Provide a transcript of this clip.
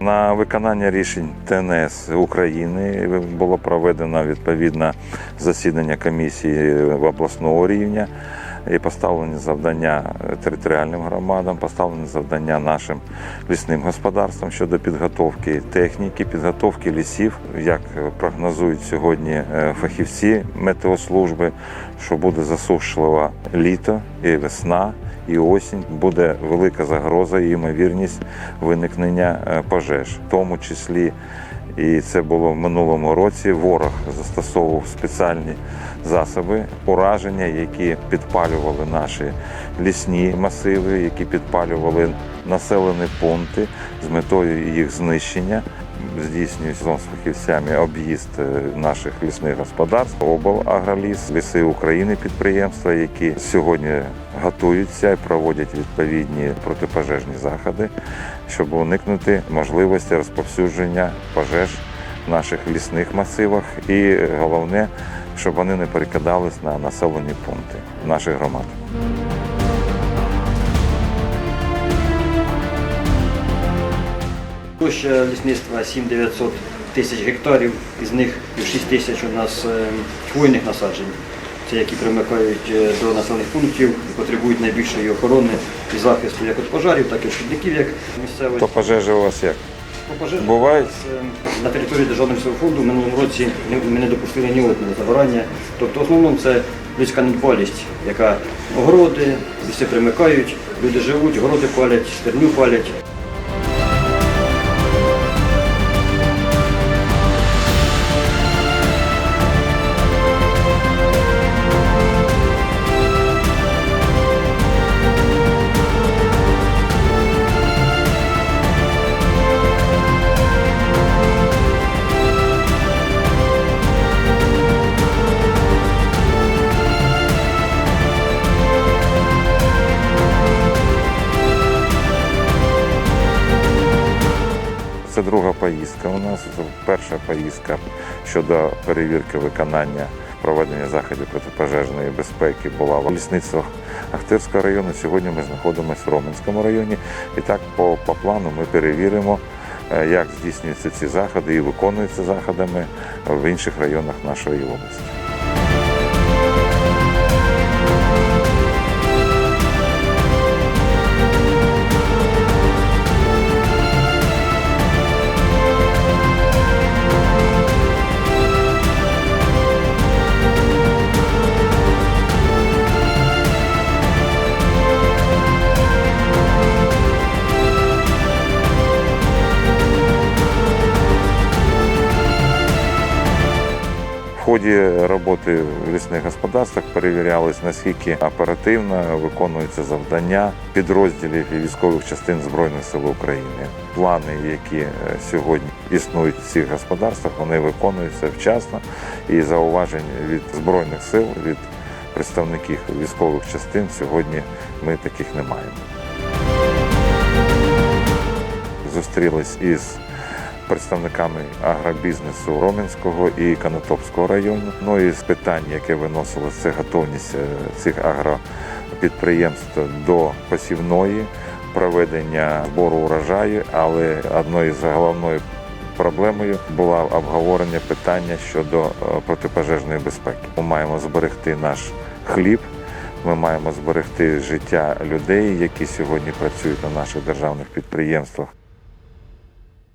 На виконання рішень ТНС України було проведено відповідне засідання комісії обласного рівня і поставлені завдання територіальним громадам, поставлені завдання нашим лісним господарствам щодо підготовки техніки, підготовки лісів. Як прогнозують сьогодні е, фахівці метеослужби, що буде засушливе літо і весна. І осінь буде велика загроза і ймовірність виникнення е, пожеж, в тому числі і це було в минулому році. Ворог застосовував спеціальні засоби ураження, які підпалювали наші лісні масиви, які підпалювали населені пункти з метою їх знищення. Здійснюють разом з фахівцями об'їзд е, наших лісних господарств, облагроліс, ліси України підприємства, які сьогодні готуються і проводять відповідні протипожежні заходи, щоб уникнути можливості розповсюдження пожеж в наших лісних масивах, і головне, щоб вони не перекидались на населені пункти наших громад. Площа лісництва 7-900 тисяч гектарів, із них 6 тисяч у нас е, хвойних насаджень. Це які примикають е, до населених пунктів і потребують найбільшої охорони і захисту як від пожарів, так і від шкідників, як місцевих. То пожежі у вас як? Бувають? у нас, е, На території Державного фонду в минулому році ми не допустили ні одного забирання. Тобто в основному це людська недбалість, яка огороди, ліси примикають, люди живуть, городи палять, стерню палять. Це друга поїздка у нас. Перша поїздка щодо перевірки виконання проведення заходів протипожежної безпеки була в лісництвах Ахтирського району. Сьогодні ми знаходимося в Роменському районі. І так по, по плану ми перевіримо, е, як здійснюються ці заходи і виконуються заходами в інших районах нашої області. Ході роботи в лісних господарствах перевірялось, наскільки оперативно виконуються завдання підрозділів і військових частин Збройних сил України. Плани, які е, сьогодні існують в цих господарствах, вони виконуються вчасно і зауважень від збройних сил, від представників військових частин сьогодні ми таких не маємо. Зустрілись із представниками агробізнесу Роменського і Канатопського району. Ну і з питань, яке виносилось, це готовність е, цих агропідприємств до посівної проведення збору урожаю, але одною з головною проблемою було обговорення питання щодо е, протипожежної безпеки. Ми маємо зберегти наш хліб. Ми маємо зберегти життя людей, які сьогодні працюють на наших державних підприємствах.